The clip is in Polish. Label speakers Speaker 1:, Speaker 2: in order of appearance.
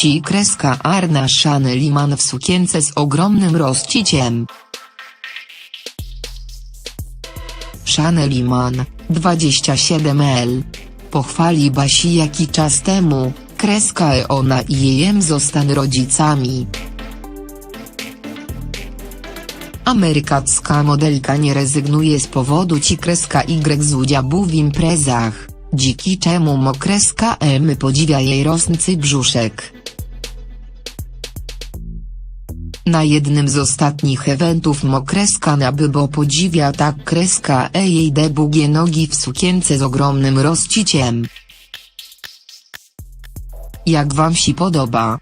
Speaker 1: Ci kreska Arna Chaneliman w sukience z ogromnym rozciciem. Chaneliman, 27L. Pochwali Basi jaki czas temu, kreska ona i jejem zostaną rodzicami. Amerykacka modelka nie rezygnuje z powodu ci kreska Y z udziału w imprezach. Dziki czemu mokreska M podziwia jej rosnący brzuszek. Na jednym z ostatnich eventów mokreska nabybo podziwia tak kreska E jej debugie nogi w sukience z ogromnym rozciciem. Jak wam się podoba?